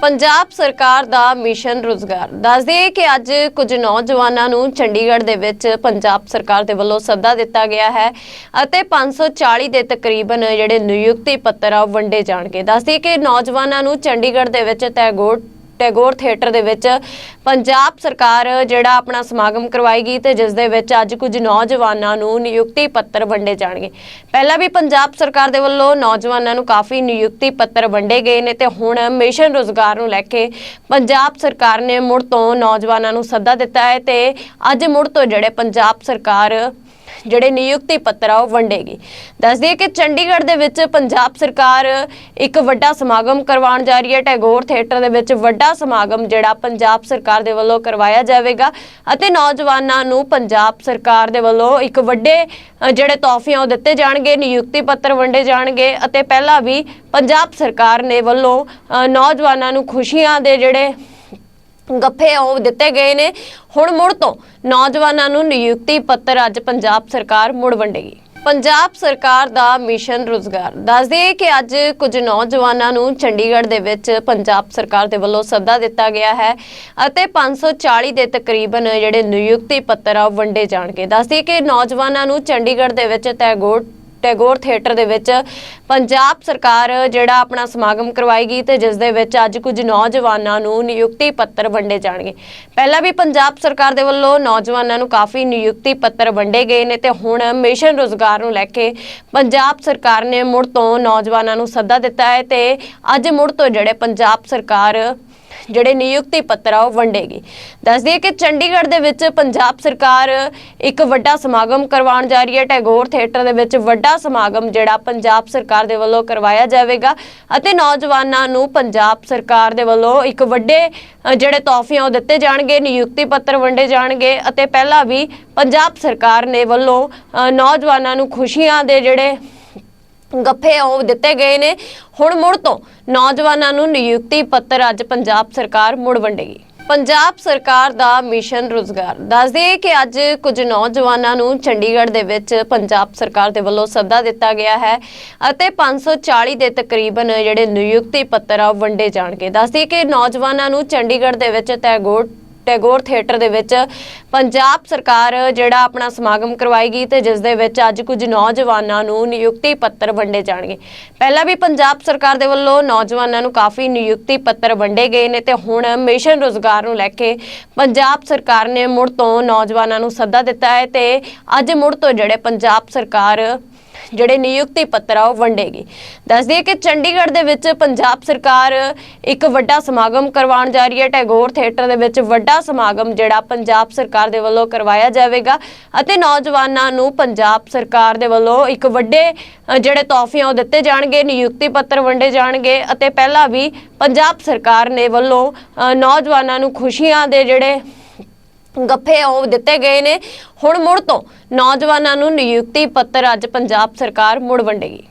ਪੰਜਾਬ ਸਰਕਾਰ ਦਾ ਮਿਸ਼ਨ ਰੁਜ਼ਗਾਰ। ਦੱਸਦੇ ਕਿ ਅੱਜ ਕੁਝ ਨੌਜਵਾਨਾਂ ਨੂੰ ਚੰਡੀਗੜ੍ਹ ਦੇ ਵਿੱਚ ਪੰਜਾਬ ਸਰਕਾਰ ਦੇ ਵੱਲੋਂ ਸੱਦਾ ਦਿੱਤਾ ਗਿਆ ਹੈ ਅਤੇ 540 ਦੇ ਤਕਰੀਬਨ ਜਿਹੜੇ ਨਿਯੁਕਤੀ ਪੱਤਰ ਆ ਉਹ ਵੰਡੇ ਜਾਣਗੇ। ਦੱਸਦੇ ਕਿ ਨੌਜਵਾਨਾਂ ਨੂੰ ਚੰਡੀਗੜ੍ਹ ਦੇ ਵਿੱਚ ਟੈਗੋਰ ਟੈਗੋਰ ਥੀਏਟਰ ਦੇ ਵਿੱਚ ਪੰਜਾਬ ਸਰਕਾਰ ਜਿਹੜਾ ਆਪਣਾ ਸਮਾਗਮ ਕਰਵਾਏਗੀ ਤੇ ਜਿਸ ਦੇ ਵਿੱਚ ਅੱਜ ਕੁਝ ਨੌਜਵਾਨਾਂ ਨੂੰ ਨਿਯੁਕਤੀ ਪੱਤਰ ਵੰਡੇ ਜਾਣਗੇ। ਪਹਿਲਾਂ ਵੀ ਪੰਜਾਬ ਸਰਕਾਰ ਦੇ ਵੱਲੋਂ ਨੌਜਵਾਨਾਂ ਨੂੰ ਕਾਫੀ ਨਿਯੁਕਤੀ ਪੱਤਰ ਵੰਡੇ ਗਏ ਨੇ ਤੇ ਹੁਣ ਮਿਸ਼ਨ ਰੋਜ਼ਗਾਰ ਨੂੰ ਲੈ ਕੇ ਪੰਜਾਬ ਸਰਕਾਰ ਨੇ ਮੁੜ ਤੋਂ ਨੌਜਵਾਨਾਂ ਨੂੰ ਸੱਦਾ ਦਿੱਤਾ ਹੈ ਤੇ ਅੱਜ ਮੁੜ ਤੋਂ ਜਿਹੜੇ ਪੰਜਾਬ ਸਰਕਾਰ ਜਿਹੜੇ ਨਿਯੁਕਤੀ ਪੱਤਰ ਆ ਉਹ ਵੰਡੇਗੀ। ਦੱਸ ਦਈਏ ਕਿ ਚੰਡੀਗੜ੍ਹ ਦੇ ਵਿੱਚ ਪੰਜਾਬ ਸਰਕਾਰ ਇੱਕ ਵੱਡਾ ਸਮਾਗਮ ਕਰਵਾਉਣ ਜਾ ਰਹੀ ਹੈ। ਟੈਗੋਰ ਥੀਏਟਰ ਦੇ ਵਿੱਚ ਵੱਡਾ ਸਮਾਗਮ ਜਿਹੜਾ ਪੰਜਾਬ ਸਰਕਾਰ ਦੇ ਵੱਲੋਂ ਕਰਵਾਇਆ ਜਾਵੇਗਾ ਅਤੇ ਨੌਜਵਾਨਾਂ ਨੂੰ ਪੰਜਾਬ ਸਰਕਾਰ ਦੇ ਵੱਲੋਂ ਇੱਕ ਵੱਡੇ ਅ, ਜਿਹੜੇ ਤੋਹਫਿਆਂ ਉਹ ਦਿੱਤੇ ਜਾਣਗੇ ਨਿਯੁਕਤੀ ਪੱਤਰ ਵੰਡੇ ਜਾਣਗੇ ਅਤੇ ਪਹਿਲਾਂ ਵੀ ਪੰਜਾਬ ਸਰਕਾਰ ਨੇ ਵੱਲੋਂ ਨੌਜਵਾਨਾਂ ਨੂੰ ਖੁਸ਼ੀਆਂ ਦੇ ਜਿਹੜੇ ਗੱਫੇ ਉਹ ਦਿੱਤੇ ਗਏ ਨੇ। ਹੁਣ ਮੁੜ ਤੋਂ ਨੌਜਵਾਨਾਂ ਨੂੰ ਨਿਯੁਕਤੀ ਪੱਤਰ ਅੱਜ ਪੰਜਾਬ ਸਰਕਾਰ ਮੁੜ ਵੰਡੇਗੀ। ਪੰਜਾਬ ਸਰਕਾਰ ਦਾ ਮਿਸ਼ਨ ਰੁਜ਼ਗਾਰ। ਦੱਸਦੇ ਕਿ ਅੱਜ ਕੁਝ ਨੌਜਵਾਨਾਂ ਨੂੰ ਚੰਡੀਗੜ੍ਹ ਦੇ ਵਿੱਚ ਪੰਜਾਬ ਸਰਕਾਰ ਦੇ ਵੱਲੋਂ ਸੱਦਾ ਦਿੱਤਾ ਗਿਆ ਹੈ ਅਤੇ 540 ਦੇ ਤਕਰੀਬਨ ਜਿਹੜੇ ਨਿਯੁਕਤੀ ਪੱਤਰ ਆ ਉਹ ਵੰਡੇ ਜਾਣਗੇ। ਦੱਸਦੇ ਕਿ ਨੌਜਵਾਨਾਂ ਨੂੰ ਚੰਡੀਗੜ੍ਹ ਦੇ ਵਿੱਚ ਟੈਗੋਰ ਟੈਗੋਰ ਥੀਏਟਰ ਦੇ ਵਿੱਚ ਪੰਜਾਬ ਸਰਕਾਰ ਜਿਹੜਾ ਆਪਣਾ ਸਮਾਗਮ ਕਰਵਾਏਗੀ ਤੇ ਜਿਸ ਦੇ ਵਿੱਚ ਅੱਜ ਕੁਝ ਨੌਜਵਾਨਾਂ ਨੂੰ ਨਿਯੁਕਤੀ ਪੱਤਰ ਵੰਡੇ ਜਾਣਗੇ। ਪਹਿਲਾਂ ਵੀ ਪੰਜਾਬ ਸਰਕਾਰ ਦੇ ਵੱਲੋਂ ਨੌਜਵਾਨਾਂ ਨੂੰ ਕਾਫੀ ਨਿਯੁਕਤੀ ਪੱਤਰ ਵੰਡੇ ਗਏ ਨੇ ਤੇ ਹੁਣ ਮਿਸ਼ਨ ਰੋਜ਼ਗਾਰ ਨੂੰ ਲੈ ਕੇ ਪੰਜਾਬ ਸਰਕਾਰ ਨੇ ਮੁੜ ਤੋਂ ਨੌਜਵਾਨਾਂ ਨੂੰ ਸੱਦਾ ਦਿੱਤਾ ਹੈ ਤੇ ਅੱਜ ਮੁੜ ਤੋਂ ਜਿਹੜੇ ਪੰਜਾਬ ਸਰਕਾਰ ਜਿਹੜੇ ਨਿਯੁਕਤੀ ਪੱਤਰ ਆ ਉਹ ਵੰਡੇਗੀ। ਦੱਸ ਦਈਏ ਕਿ ਚੰਡੀਗੜ੍ਹ ਦੇ ਵਿੱਚ ਪੰਜਾਬ ਸਰਕਾਰ ਇੱਕ ਵੱਡਾ ਸਮਾਗਮ ਕਰਵਾਉਣ ਜਾ ਰਹੀ ਹੈ। ਟੈਗੋਰ ਥੀਏਟਰ ਦੇ ਵਿੱਚ ਵੱਡਾ ਸਮਾਗਮ ਜਿਹੜਾ ਪੰਜਾਬ ਸਰਕਾਰ ਦੇ ਵੱਲੋਂ ਕਰਵਾਇਆ ਜਾਵੇਗਾ ਅਤੇ ਨੌਜਵਾਨਾਂ ਨੂੰ ਪੰਜਾਬ ਸਰਕਾਰ ਦੇ ਵੱਲੋਂ ਇੱਕ ਵੱਡੇ ਅ, ਜਿਹੜੇ ਤੋਹਫਿਆਂ ਉਹ ਦਿੱਤੇ ਜਾਣਗੇ ਨਿਯੁਕਤੀ ਪੱਤਰ ਵੰਡੇ ਜਾਣਗੇ ਅਤੇ ਪਹਿਲਾਂ ਵੀ ਪੰਜਾਬ ਸਰਕਾਰ ਨੇ ਵੱਲੋਂ ਨੌਜਵਾਨਾਂ ਨੂੰ ਖੁਸ਼ੀਆਂ ਦੇ ਜਿਹੜੇ ਗੱਫੇ ਉਹ ਦਿੱਤੇ ਗਏ ਨੇ। ਹੁਣ ਮੁੜ ਤੋਂ ਨੌਜਵਾਨਾਂ ਨੂੰ ਨਿਯੁਕਤੀ ਪੱਤਰ ਅੱਜ ਪੰਜਾਬ ਸਰਕਾਰ ਮੁੜ ਵੰਡੇਗੀ। ਪੰਜਾਬ ਸਰਕਾਰ ਦਾ ਮਿਸ਼ਨ ਰੁਜ਼ਗਾਰ। ਦੱਸਦੇ ਕਿ ਅੱਜ ਕੁਝ ਨੌਜਵਾਨਾਂ ਨੂੰ ਚੰਡੀਗੜ੍ਹ ਦੇ ਵਿੱਚ ਪੰਜਾਬ ਸਰਕਾਰ ਦੇ ਵੱਲੋਂ ਸੱਦਾ ਦਿੱਤਾ ਗਿਆ ਹੈ ਅਤੇ 540 ਦੇ ਤਕਰੀਬਨ ਜਿਹੜੇ ਨਿਯੁਕਤੀ ਪੱਤਰ ਆ ਉਹ ਵੰਡੇ ਜਾਣਗੇ। ਦੱਸਦੇ ਕਿ ਨੌਜਵਾਨਾਂ ਨੂੰ ਚੰਡੀਗੜ੍ਹ ਦੇ ਵਿੱਚ ਟੈਗੋਰ ਟੈਗੋਰ ਥੀਏਟਰ ਦੇ ਵਿੱਚ ਪੰਜਾਬ ਸਰਕਾਰ ਜਿਹੜਾ ਆਪਣਾ ਸਮਾਗਮ ਕਰਵਾਏਗੀ ਤੇ ਜਿਸ ਦੇ ਵਿੱਚ ਅੱਜ ਕੁਝ ਨੌਜਵਾਨਾਂ ਨੂੰ ਨਿਯੁਕਤੀ ਪੱਤਰ ਵੰਡੇ ਜਾਣਗੇ। ਪਹਿਲਾਂ ਵੀ ਪੰਜਾਬ ਸਰਕਾਰ ਦੇ ਵੱਲੋਂ ਨੌਜਵਾਨਾਂ ਨੂੰ ਕਾਫੀ ਨਿਯੁਕਤੀ ਪੱਤਰ ਵੰਡੇ ਗਏ ਨੇ ਤੇ ਹੁਣ ਮਿਸ਼ਨ ਰੋਜ਼ਗਾਰ ਨੂੰ ਲੈ ਕੇ ਪੰਜਾਬ ਸਰਕਾਰ ਨੇ ਮੁੜ ਤੋਂ ਨੌਜਵਾਨਾਂ ਨੂੰ ਸੱਦਾ ਦਿੱਤਾ ਹੈ ਤੇ ਅੱਜ ਮੁੜ ਤੋਂ ਜਿਹੜੇ ਪੰਜਾਬ ਸਰਕਾਰ ਜਿਹੜੇ ਨਿਯੁਕਤੀ ਪੱਤਰ ਆ, ਉਹ ਵੰਡੇਗੀ ਦੱਸ ਦਈਏ ਕਿ ਚੰਡੀਗੜ੍ਹ ਦੇ ਵਿੱਚ ਪੰਜਾਬ ਸਰਕਾਰ ਇੱਕ ਵੱਡਾ ਸਮਾਗਮ ਕਰਵਾਉਣ ਜਾ ਰਹੀ ਹੈ। ਟੈਗੋਰ ਥੀਏਟਰ ਦੇ ਵਿੱਚ ਵੱਡਾ ਸਮਾਗਮ ਜਿਹੜਾ ਪੰਜਾਬ ਸਰਕਾਰ ਦੇ ਵੱਲੋਂ ਕਰਵਾਇਆ ਜਾਵੇਗਾ ਅਤੇ ਨੌਜਵਾਨਾਂ ਨੂੰ ਪੰਜਾਬ ਸਰਕਾਰ ਦੇ ਵੱਲੋਂ ਇੱਕ ਵੱਡੇ ਜਿਹੜੇ ਤੋਹਫ਼ੇ ਉਹ ਦਿੱਤੇ ਜਾਣਗੇ। ਨਿਯੁਕਤੀ ਪੱਤਰ ਵੰਡੇ ਜਾਣਗੇ ਅਤੇ ਪਹਿਲਾਂ ਵੀ ਪੰਜਾਬ ਸਰਕਾਰ ਨੇ ਵੱਲੋਂ ਨੌਜਵਾਨਾਂ ਨੂੰ ਖੁਸ਼ੀਆਂ ਦੇ ਜਿਹੜੇ ਗੱਫੇ ਉਹ ਦਿੱਤੇ ਗਏ ਨੇ। ਹੁਣ ਮੁੜ ਤੋਂ ਨੌਜਵਾਨਾਂ ਨੂੰ ਨਿਯੁਕਤੀ ਪੱਤਰ ਅੱਜ ਪੰਜਾਬ ਸਰਕਾਰ ਮੁੜ ਵੰਡੇਗੀ।